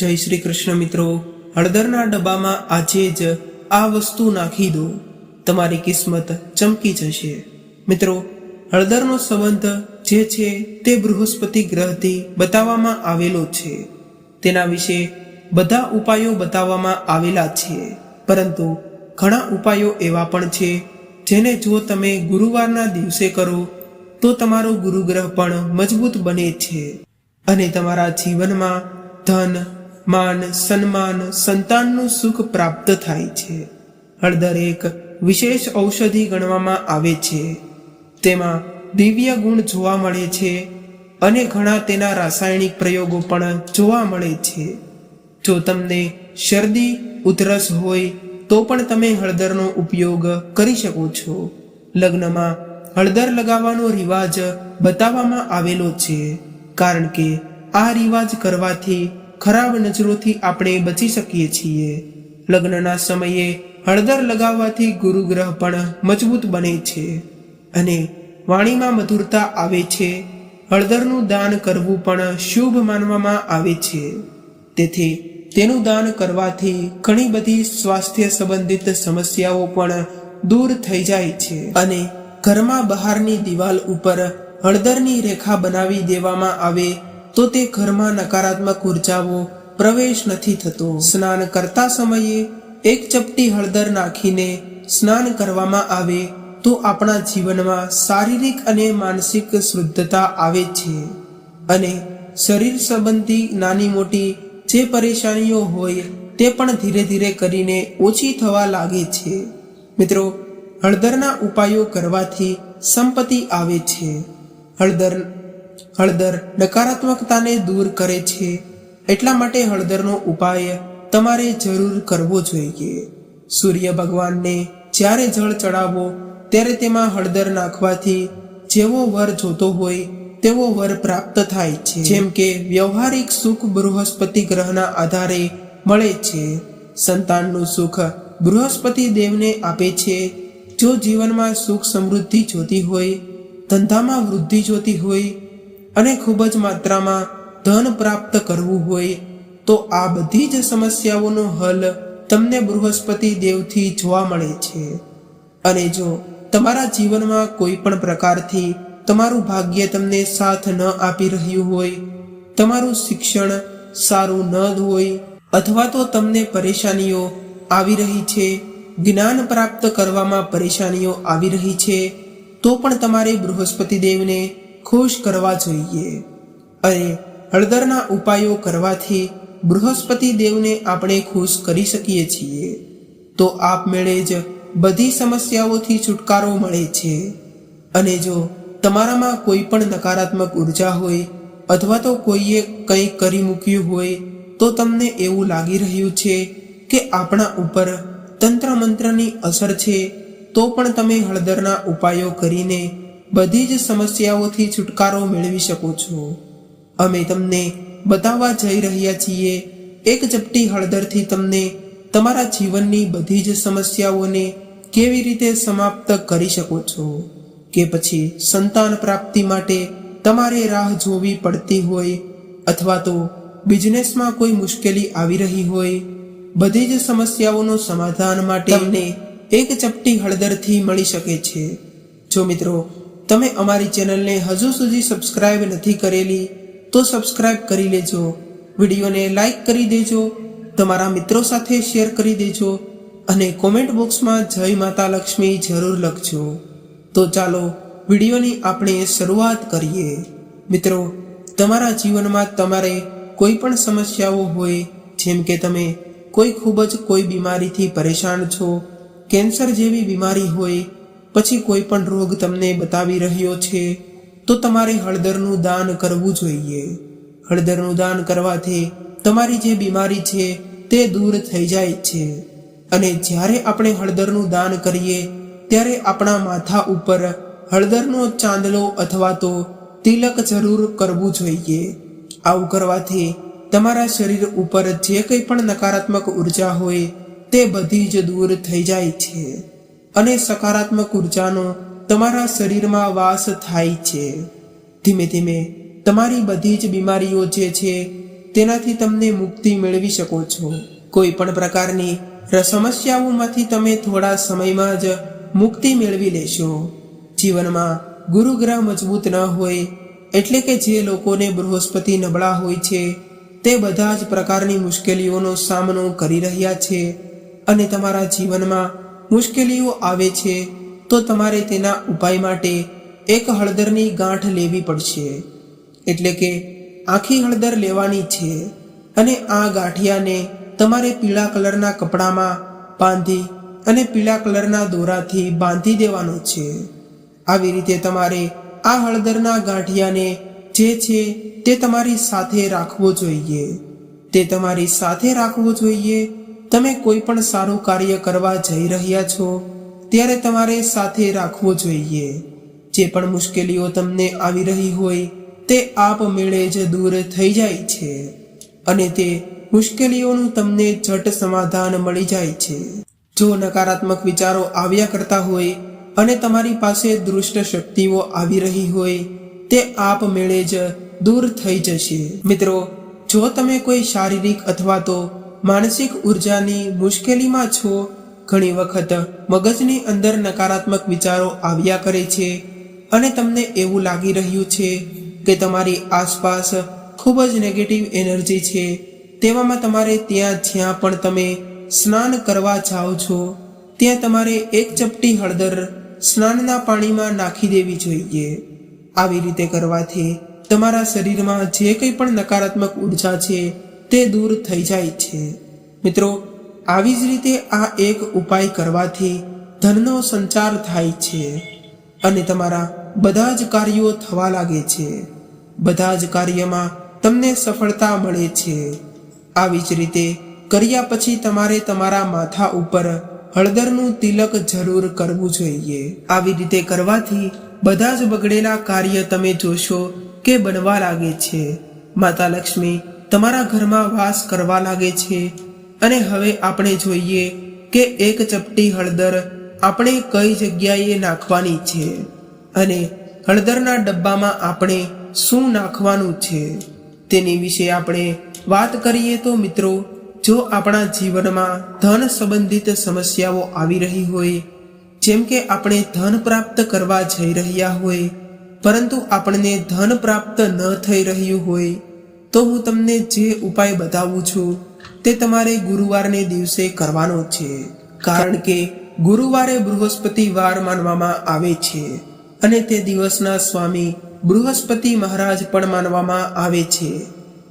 જય શ્રી કૃષ્ણ મિત્રો. હળદરના ડબ્બામાં આજે જ આ વસ્તુ નાખી દો. તમારી કિસ્મત ચમકી જશે. મિત્રો, હળદરનો સંબંધ જે છે તે બૃહસ્પતિ ગ્રહથી બતાવવામાં આવેલો છે. તેના વિશે બધા ઉપાયો બતાવવામાં આવેલા છે. પરંતુ ઘણા ઉપાયો એવા પણ છે, જેને જો તમે ગુરુવારના દિવસે કરો, તો તમારો ગુરુગ્રહ પણ મજબૂત બને છે. અને તમારા જીવનમાં ધન માન, સન્માન, સંતાનનું સુખ પ્રાપ્ત થાય છે. હળદર એક વિશેષ ઔષધિ ગણવામાં આવે છે. તેમાં દિવ્ય ગુણ જોવા મળે છે અને ઘણા તેના રાસાયણિક પ્રયોગો પણ જોવા મળે છે. જો તમને શરદી, ઉધરસ હોય, તો પણ તમે હળદરનો ઉપયોગ કરી શકો છો. લગ્નમાં હળદર લગાવવાનો રિવાજ બતાવવામાં આવેલો છે. કારણ કે આ રિવાજ કરવાથી ખરાબ નજરોથી આપણે બચી શકીએ છીએ. લગ્નના સમયે હળદર લગાવવાથી ગુરુગ્રહ પણ મજબૂત બને છે અને વાણીમાં મધુરતા આવે છે. હળદરનું દાન કરવું પણ શુભ માનવામાં આવે છે. તેથી તેનું દાન કરવાથી ઘણી બધી સ્વાસ્થ્ય સંબંધિત સમસ્યાઓ પણ દૂર થઈ જાય છે અને ઘરમાં બહારની દિવાલ ઉપર હળદરની રેખા બનાવી દેવામાં આવે તો તે ઘરમાં નકારાત્મક ઉર્જાઓ પ્રવેશ નથી થતો. સ્નાન કરતા સમયે એક ચપટી હળદર નાખીને સ્નાન કરવામાં આવે તો આપણા જીવનમાં શારીરિક અને માનસિક શુદ્ધતા આવે છે. અને શરીર સંબંધી નાની મોટી જે પરેશાનીઓ હોય તે પણ ધીરે ધીરે કરીને ઓછી થવા લાગે છે. મિત્રો, હળદરના ઉપાયો કરવાથી સંપત્તિ આવે છે. હળદર હળદર નકારાત્મકતાને દૂર કરે છે. એટલા માટે હળદરનો ઉપાય તમારે જરૂર કરવો જોઈએ. સૂર્ય ભગવાનને જ્યારે જળ ચડાવો, ત્યારે તેમાં હળદર નાખવાથી જેવો વર જોતો હોય, તેવો વર પ્રાપ્ત થાય છે. જેમ કે વ્યવહારિક સુખ બૃહસ્પતિ ગ્રહના આધારે મળે છે. સંતાનનું સુખ બૃહસ્પતિ દેવને આપે છે. જો જીવનમાં સુખ સમૃદ્ધિ જોતી હોય, ધંધામાં વૃદ્ધિ જોતી હોય અને ખૂબ જ માત્રામાં ધન પ્રાપ્ત કરવું હોય, તો આ બધી જ સમસ્યાઓનો હલ તમને બૃહસ્પતિ દેવથી જોવા મળે છે. અને જો તમારા જીવનમાં કોઈ પણ પ્રકારથી તમારું ભાગ્ય તમને સાથ ન આપી રહ્યું હોય, તમારું શિક્ષણ સારું ન હોય, અથવા તો તમને પરેશાનીઓ આવી રહી છે, જ્ઞાન પ્રાપ્ત કરવામાં પરેશાનીઓ આવી રહી છે, તો પણ તમારે બૃહસ્પતિ દેવને ખુશ કરવા જોઈએ. અને હળદરના ઉપાયો કરવાથી બૃહસ્પતિ દેવને આપણે ખુશ કરી શકીએ છીએ. તો આપમેળે જ બધી સમસ્યાઓથી છુટકારો મળે છે. અને જો તમારામાં કોઈ પણ નકારાત્મક ઊર્જા હોય અથવા તો કોઈએ કંઈ કરી મૂક્યું હોય, તો તમને એવું લાગી રહ્યું છે કે આપણા ઉપર તંત્ર મંત્રની અસર છે, તો પણ તમે હળદરના ઉપાયો કરીને બધી જ સમસ્યાઓથી છુટકારો મેળવી શકો છો. અમે તમને બતાવવા જઈ રહ્યા છીએ એક ચપટી હળદરથી તમને તમારા જીવનની બધી જ સમસ્યાઓને કેવી રીતે સમાપ્ત કરી શકો છો કે પછી સંતાન પ્રાપ્તિ માટે તમારે રાહ જોવી પડતી હોય અથવા તો બિઝનેસમાં કોઈ મુશ્કેલી આવી રહી હોય બધી જ સમસ્યાઓનો સમાધાન માટે તમને એક ચપટી હળદરથી મળી શકે છે. જો મિત્રો તમે અમારી ચેનલને હજુ સુધી સબસ્ક્રાઇબ નથી કરેલી, તો સબસ્ક્રાઇબ કરી લેજો. વિડીયોને લાઈક કરી દેજો, તમારા મિત્રો સાથે શેર કરી દેજો, અને કોમેન્ટ બોક્સમાં જય માતા લક્ષ્મી જરૂર લખજો. તો ચાલો, વિડીયોની આપણે શરૂઆત કરીએ. મિત્રો, તમારા જીવનમાં તમારે કોઈ પણ સમસ્યાઓ હોય, જેમ કે તમે કોઈ ખૂબ જ કોઈ બીમારીથી પરેશાન છો, કેન્સર જેવી બીમારી હોય પછી કોઈ પણ રોગ તમને બતાવી રહ્યો છે, તો તમારે હળદરનું દાન કરવું જોઈએ. હળદરનું દાન કરવાથી તમારી જે બીમારી છે, તે દૂર થઈ જાય છે. અને જ્યારે આપણે હળદરનું દાન કરીએ, ત્યારે આપણા માથા ઉપર હળદરનો ચાંદલો અથવા તો તિલક જરૂર કરવું જોઈએ. આવું કરવાથી તમારા શરીર ઉપર જે કંઈ પણ નકારાત્મક ઊર્જા હોય, તે બધી જ દૂર થઈ જાય છે. અને સકારાત્મક ઉર્જાનો તમારા શરીરમાં વાસ થાય છે. ધીમે ધીમે તમારી બધી જ બીમારીઓ જે છે, તેનાથી તમને મુક્તિ મેળવી શકો છો. કોઈ પણ પ્રકારની સમસ્યાઓમાંથી તમે થોડા સમયમાં જ મુક્તિ મેળવી લેશો. જીવનમાં ગુરુગ્રહ મજબૂત ન હોય, એટલે કે જે લોકોને બૃહસ્પતિ નબળા હોય છે, તે બધા જ પ્રકારની મુશ્કેલીઓનો સામનો કરી રહ્યા છે. અને તમારા જીવનમાં મુશ્કેલીઓ આવે છે, તો તમારે તેના ઉપાય માટે એક હળદરની ગાંઠ લેવી પડશે. એટલે કે આખી હળદર લેવાની છે અને આ ગાંઠિયાને તમારે પીળા કલરના કપડામાં બાંધી અને પીળા કલરના દોરાથી બાંધી દેવાનો છે. આવી રીતે તમારે આ હળદરના ગાંઠિયાને જે છે તે તમારી સાથે રાખવો જોઈએ. તે તમારી સાથે રાખવું જોઈએ તમે કોઈ પણ સારું કાર્ય કરવા જઈ રહ્યા છો, ત્યારે તમારે સાથે રાખવું જોઈએ. જે પણ મુશ્કેલીઓ તમને આવી રહી હોય, તે આપમેળે જ દૂર થઈ જાય છે. અને તે મુશ્કેલીઓનું તમને ઝટ સમાધાન મળી જાય છે. જો નકારાત્મક વિચારો આવ્યા કરતા હોય, અને તમારી પાસે દુષ્ટ શક્તિઓ આવી રહી હોય, તે આપમેળે જ દૂર થઈ જશે. મિત્રો, જો તમે કોઈ શારીરિક અથવા તો માનસિક ઉર્જાની મુશ્કેલીમાં છો. ઘણી વખત મગજની અંદર નકારાત્મક વિચારો આવ્યા કરે છે અને તમને એવું લાગી રહ્યું છે કે તમારી આસપાસ ખૂબ જ નેગેટિવ એનર્જી છે. તેવામાં તમારે ત્યાં જ્યાં પણ તમે સ્નાન કરવા જાઓ છો, ત્યાં તમારે એક ચપટી હળદર સ્નાનના પાણીમાં નાખી દેવી જોઈએ. આવી રીતે કરવાથી તમારા શરીરમાં જે કંઈ પણ નકારાત્મક ઊર્જા છે તે દૂર થઈ જાય છે. મિત્રો, આવી જ રીતે આ એક ઉપાય કરવાથી ધનનો સંચાર થાય છે અને તમારા બધા જ કાર્યો થવા લાગે છે. બધા જ કાર્યમાં તમને સફળતા મળે છે. આવી જ રીતે કર્યા પછી તમારે તમારા માથા ઉપર હળદરનું તિલક જરૂર કરવું જોઈએ. આવી રીતે કરવાથી બધા જ બગડેલા કાર્ય તમે જોશો કે બનવા લાગે છે. માતા લક્ષ્મી તમારા ઘરમાં વાસ કરવા લાગે છે? અને હવે આપણે જોઈએ કે એક ચપટી હળદર આપણે કઈ જગ્યાએ નાખવાની છે? અને હળદરના ડબ્બામાં આપણે શું નાખવાનું છે? તેની વિશે આપણે વાત કરીએ તો મિત્રો, જો આપણા જીવનમાં ધન સંબંધિત સમસ્યાઓ આવી રહી હોય, જેમ કે આપણે ધન પ્રાપ્ત કરવા જઈ રહ્યા હોય, પરંતુ આપણને ધન પ્રાપ્ત ન થઈ રહ્યું હોય તો હું તમને જે ઉપાય બતાવું છું, તે તમારે ગુરુવારને દિવસે કરવાનો છે. કારણ કે ગુરુવારે બૃહસ્પતિ વાર માનવામાં આવે છે અને તે દિવસના સ્વામી બૃહસ્પતિ મહારાજ પણ માનવામાં આવે છે.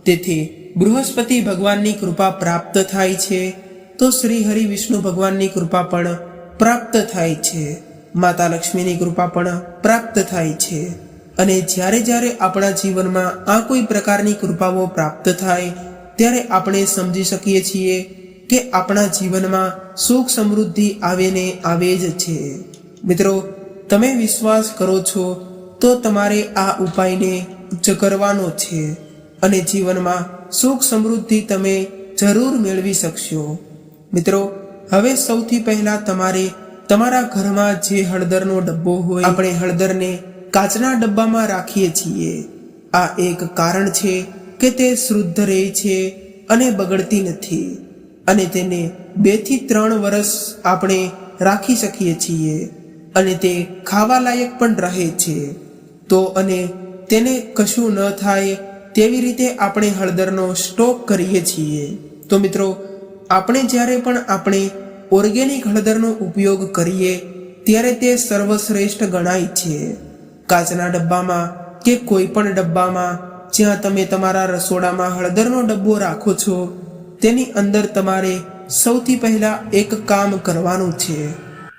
તેથી બૃહસ્પતિ ભગવાનની કૃપા પ્રાપ્ત થાય છે, તો શ્રી હરિ વિષ્ણુ ભગવાનની કૃપા પણ પ્રાપ્ત થાય છે. માતા લક્ષ્મીની કૃપા પણ પ્રાપ્ત થાય છે. અને જ્યારે જ્યારે આપણા જીવનમાં આ કોઈ પ્રકારની કૃપાઓ પ્રાપ્ત થાય, ત્યારે આપણે સમજી શકીએ છીએ કે આપણા જીવનમાં સુખ સમૃદ્ધિ આવે ને આવે જ છે. મિત્રો, તમે વિશ્વાસ કરો છો તો તમારે આ ઉપાયને જ કરવાનો છે અને જીવનમાં સુખ સમૃદ્ધિ તમે જરૂર મેળવી શકશો. મિત્રો, હવે સૌથી પહેલા તમારે તમારા ઘરમાં જે હળદરનો ડબ્બો હોય, આપણે હળદરને કાચના ડબ્બામાં રાખીએ છીએ. આ એક કારણ છે કે તે શુદ્ધ રહે છે અને બગડતી નથી. અને તેને બેથી ત્રણ વર્ષ આપણે રાખી શકીએ છીએ અને તે ખાવા લાયક પણ રહે છે. તો અને તેને કશું ન થાય તેવી રીતે આપણે હળદરનો સ્ટોક કરીએ છીએ. તો મિત્રો, આપણે જ્યારે પણ આપણે ઓર્ગેનિક હળદરનો ઉપયોગ કરીએ, ત્યારે તે સર્વશ્રેષ્ઠ ગણાય છે. કાચના ડબ્બામાં કે કોઈ પણ ડબ્બામાં જ્યાં તમે તમારા રસોડામાં હળદરનો ડબ્બો રાખો છો, તેની અંદર તમારે સૌથી પહેલા એક કામ કરવાનું છે.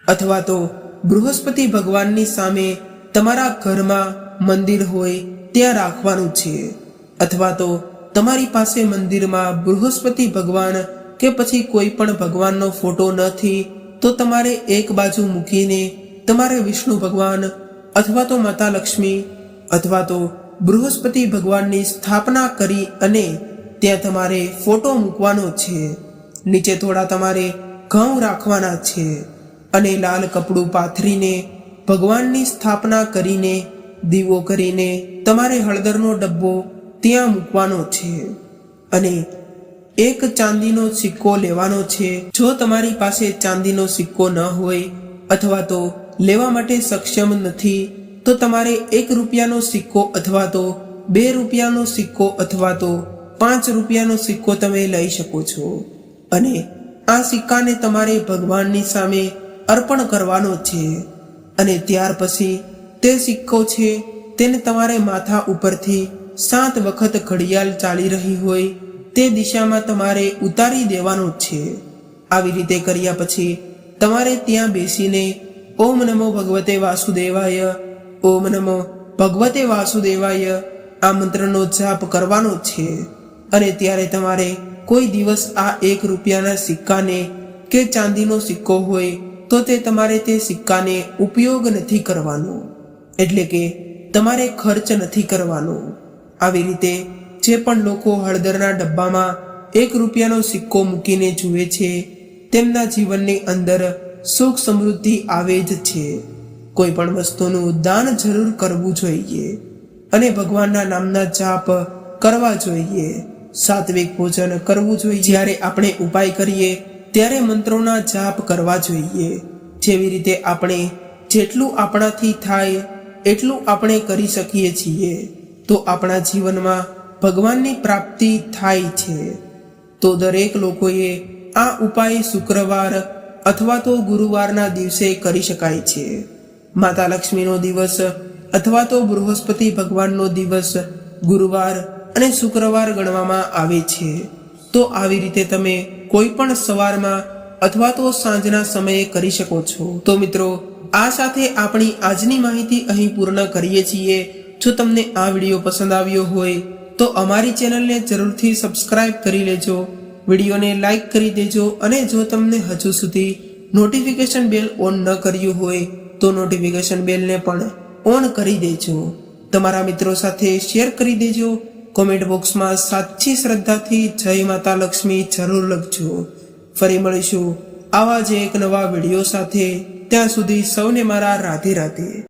અથવા તો બૃહસ્પતિ ભગવાનની સામે તમારા ઘરમાં મંદિર હોય ત્યાં રાખવાનું છે. અથવા તો તમારી પાસે મંદિરમાં બૃહસ્પતિ ભગવાન કે પછી કોઈ પણ ભગવાનનો ફોટો નથી, તો તમારે એક બાજુ મૂકીને તમારે વિષ્ણુ ભગવાન અથવા તો માતા લક્ષ્મી અથવા તો બૃહસ્પતિ ભગવાનની સ્થાપના કરી અને ત્યાં તમારે ફોટો મૂકવાનો છે. નીચે થોડા તમારે ઘઉં રાખવાના છે અને લાલ કપડું પાથરીને ભગવાનની સ્થાપના કરીને દીવો કરીને તમારે હળદરનો ડબ્બો ત્યાં મૂકવાનો છે. અને એક ચાંદીનો સિક્કો લેવાનો છે. જો તમારી પાસે ચાંદીનો સિક્કો ન હોય અથવા તો લેવા માટે સક્ષમ નથી, તો તમારે એક રૂપિયાનો સિક્કો અથવા તો બે રૂપિયાનો સિક્કો અથવા તો પાંચ રૂપિયાનો સિક્કો તમે લઈ શકો છો. અને આ સિક્કાને તમારે ભગવાનની સામે અર્પણ કરવાનો છે. અને ત્યાર પછી તે સિક્કો છે, તેને તમારે માથા ઉપરથી સાત વખત ઘડિયાળ ચાલી રહી હોય, તે દિશામાં તમારે ઉતારી દેવાનો છે. આવી રીતે કર્યા પછી તમારે ત્યાં બેસીને ઓમ નમો ભગવતે વાસુદેવાય. ઓમ નમો ભગવતે વાસુદેવાય. આ મંત્રનો જાપ કરવાનો છે. અને ત્યારે તમારે કોઈ દિવસ આ એક રૂપિયાના સિક્કાને કે ચાંદીનો સિક્કો હોય, તો તે તમારે તે સિક્કાને ઉપયોગ નથી કરવાનો. એટલે કે તમારે ખર્ચ નથી કરવાનો. આવી રીતે જે પણ લોકો હળદરના ડબ્બામાં એક રૂપિયાનો સિક્કો મૂકીને જુએ છે, તેમના જીવનની અંદર સુખ સમૃદ્ધિ આવે જ છે. કોઈ પણ વસ્તુનું દાન જરૂર કરવું જોઈએ અને ભગવાનના નામના જાપ કરવા જોઈએ. સાત્વિક ભોજન કરવું જોઈએ. જ્યારે આપણે ઉપાય કરીએ, ત્યારે મંત્રોના જાપ કરવા જોઈએ. જેવી રીતે આપણે જેટલું આપણાથી થાય, એટલું આપણે કરી શકીએ છીએ. તો આપણા જીવનમાં ભગવાનની પ્રાપ્તિ થાય છે. તો દરેક લોકોએ આ ઉપાય શુક્રવાર અથવા તો ગુરુવારના દિવસે કરી શકાય છે. માતા લક્ષ્મીનો દિવસ અથવા તો બૃહસ્પતિ ભગવાનનો દિવસ ગુરુવાર અને શુક્રવાર ગણવામાં આવે છે. તો આવી રીતે તમે કોઈ પણ સવારમાં અથવા તો સાંજના સમયે કરી શકો છો. તો મિત્રો, આ સાથે આપણી આજની માહિતી અહીં પૂર્ણ કરીએ છીએ. જો તમને આ વીડિયો પસંદ આવ્યો હોય, તો અમારી ચેનલને જરૂરથી સબસ્ક્રાઇબ કરી લેજો. વિડીયોને લાઈક કરી દેજો અને જો તમને હજુ સુધી નોટિફિકેશન બેલ ઓન ન કર્યું હોય તો નોટિફિકેશન બેલને પણ ઓન કરી દેજો. તમારા મિત્રો સાથે શેર કરી દેજો. કોમેન્ટ બોક્સમાં સાચી શ્રદ્ધાથી જય માતા લક્ષ્મી જરૂર લખજો. ફરી મળીશું આવા જ એક નવા વીડિયો સાથે. ત્યાં સુધી સૌને મારા રાધે રાધે.